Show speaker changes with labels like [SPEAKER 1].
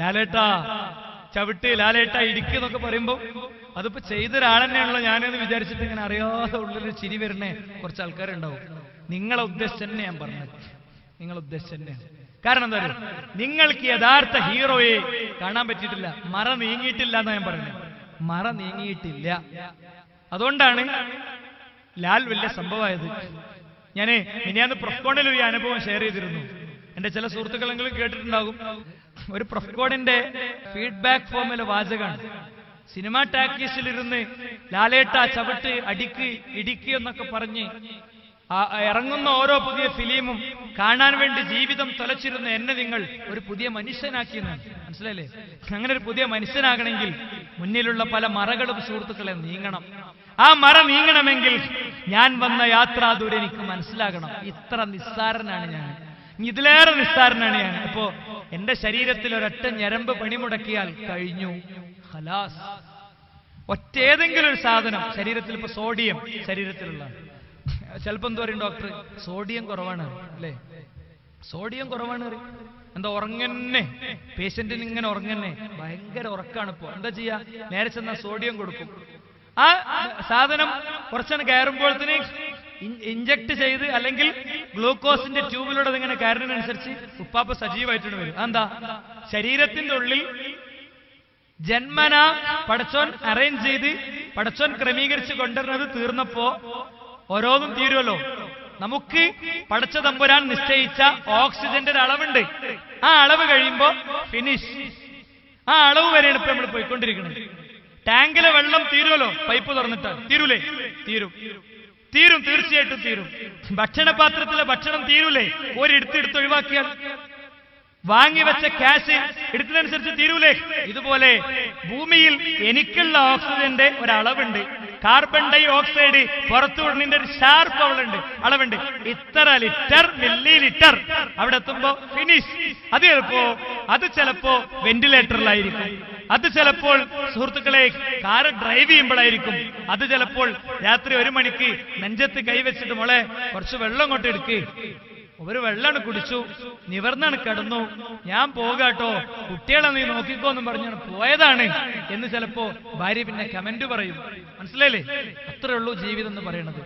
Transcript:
[SPEAKER 1] ലാലേട്ടാ ചവിട്ട് ലാലേട്ട ഇടിക്കുക എന്നൊക്കെ പറയുമ്പോ അതിപ്പോ ചെയ്ത ഒരാളെന്നെയാണല്ലോ ഞാനെന്ന് വിചാരിച്ചിട്ട് ഇങ്ങനെ അറിയാതെ ഉള്ളൊരു ചിരി വരണേ കുറച്ച് ആൾക്കാരുണ്ടാവും. നിങ്ങളെ ഉദ്ദേശിച്ച് തന്നെ ഞാൻ പറഞ്ഞത്. നിങ്ങളെ ഉദ്ദേശിച്ച് തന്നെ കാരണം എന്താ നിങ്ങൾക്ക് യഥാർത്ഥ ഹീറോയെ കാണാൻ പറ്റിയിട്ടില്ല. മറ നീങ്ങിയിട്ടില്ല എന്നാ ഞാൻ പറയുന്നത് മറ നീങ്ങിയിട്ടില്ല. അതുകൊണ്ടാണ് ലാൽ വലിയ സംഭവമായത്. ഞാൻ മിനിയാന്ന് പ്രൊക്കോണിൽ ഒരു അനുഭവം ഷെയർ ചെയ്തിരുന്നു. എന്റെ ചില സുഹൃത്തുക്കളെങ്കിലും കേട്ടിട്ടുണ്ടാകും. ഒരു പ്രൊഫ്കോണിന്റെ ഫീഡ്ബാക്ക് ഫോമിലെ വാചകമാണ് സിനിമാ ടാക്കീസിലിരുന്ന് ലാലേട്ട ചവിട്ട് അടിക്ക് ഇടിക്ക് എന്നൊക്കെ പറഞ്ഞ് ഇറങ്ങുന്ന ഓരോ പുതിയ ഫിലിമും കാണാൻ വേണ്ടി ജീവിതം തുലച്ചിരുന്ന എന്നെ നിങ്ങൾ ഒരു പുതിയ മനുഷ്യനാക്കിയെന്ന്. മനസ്സിലല്ലേ അങ്ങനെ ഒരു പുതിയ മനുഷ്യനാകണമെങ്കിൽ മുന്നിലുള്ള പല മറകളും സുഹൃത്തുക്കളെ നീങ്ങണം. ആ മറ നീങ്ങണമെങ്കിൽ ഞാൻ വന്ന യാത്രാദൂരം എനിക്ക് മനസ്സിലാകണം. ഇത്ര നിസ്സാരനാണ് ഞാൻ. ഇതിലേറെ നിസ്സാരനാണ് ഞാൻ. അപ്പോ എന്റെ ശരീരത്തിൽ ഒരൊറ്റ ഞരമ്പ് പണിമുടക്കിയാൽ കഴിഞ്ഞു. ഹലാസ് ഒറ്റേതെങ്കിലും ഒരു സാധനം ശരീരത്തിൽ ഇപ്പൊ സോഡിയം ശരീരത്തിലുള്ള ചിലപ്പോ എന്താ പറയും ഡോക്ടർ? സോഡിയം കുറവാണ് അല്ലേ? സോഡിയം കുറവാണ്. എന്താ ഉറങ്ങന്നെ? പേഷ്യന്റിന് ഇങ്ങനെ ഉറങ്ങന്നെ? ഭയങ്കര ഉറക്കാണ് ഇപ്പോ. എന്താ ചെയ്യാ? നേരെ ചെന്നാൽ സോഡിയം കൊടുക്കും. ആ സാധനം കുറച്ചാണ് കയറുമ്പോഴത്തേന് ഇഞ്ചക്ട് ചെയ്ത് അല്ലെങ്കിൽ ഗ്ലൂക്കോസിന്റെ ട്യൂബിലൂടെ ഇങ്ങനെ കയറുന്നതിനനുസരിച്ച് ഉപ്പാപ്പ സജീവമായിട്ടുണ്ട് വരും. എന്താ ശരീരത്തിന്റെ ഉള്ളിൽ ജന്മന പടച്ചോൻ അറേഞ്ച് ചെയ്ത് പടച്ചോൻ ക്രമീകരിച്ച് കൊണ്ടുവരുന്നത് തീർന്നപ്പോ ഓരോന്നും തീരുമല്ലോ നമുക്ക് പടച്ച തമ്പുരാൻ നിശ്ചയിച്ച ഓക്സിജന്റെ ഒരു അളവുണ്ട്. ആ അളവ് കഴിയുമ്പോ ഫിനിഷ് ആ അളവ് വരെയാണ് ഇപ്പൊ നമ്മൾ പോയിക്കൊണ്ടിരിക്കുന്നത്. ടാങ്കിലെ വെള്ളം തീരുമല്ലോ പൈപ്പ് തുറന്നിട്ട് തീരൂലേ? തീരും. തീരും തീർച്ചയായിട്ടും തീരും. ഭക്ഷണപാത്രത്തിലെ ഭക്ഷണം തീരൂലേ? ഒരെടുത്തെടുത്ത് ഒഴിവാക്കിയാൽ? വാങ്ങിവെച്ച ക്യാഷ് എടുത്തതനുസരിച്ച് തീരൂലേ? ഇതുപോലെ ഭൂമിയിൽ എനിക്കുള്ള ഓക്സിജന്റെ ഒരളവുണ്ട്. കാർബൺ ഡൈ ഓക്സൈഡ് പുറത്തു വിടുന്നതിന്റെ ഒരു ഷാർപ്പ് അവളുണ്ട്. അളവുണ്ട്. ഇത്ര ലിറ്റർ മില്ലി ലിറ്റർ. അവിടെ എത്തുമ്പോ ഫിനിഷ് അത് ചിലപ്പോ അത് ചിലപ്പോ വെന്റിലേറ്ററിലായിരിക്കും അത് ചിലപ്പോൾ സുഹൃത്തുക്കളെ കാറ് ഡ്രൈവ് ചെയ്യുമ്പോഴായിരിക്കും. അത് ചിലപ്പോൾ രാത്രി ഒരു മണിക്ക് നെഞ്ചത്ത് കൈവച്ചിട്ട് മോളെ കുറച്ച് വെള്ളം കൊണ്ട് എടുക്ക്. ഒരു വെള്ളമാണ് കുടിച്ചു നിവർന്നാണ് കിടന്നു. ഞാൻ പോകാട്ടോ കുട്ടികളെ നീ നോക്കിക്കോ എന്നും പറഞ്ഞാണ് പോയതാണ് എന്ന് ചിലപ്പോ ഭാര്യ പിന്നെ കമന്റ് പറയും. മനസ്സിലായില്ലേ? അത്രേ ഉള്ളൂ ജീവിതം എന്ന് പറയുന്നത്.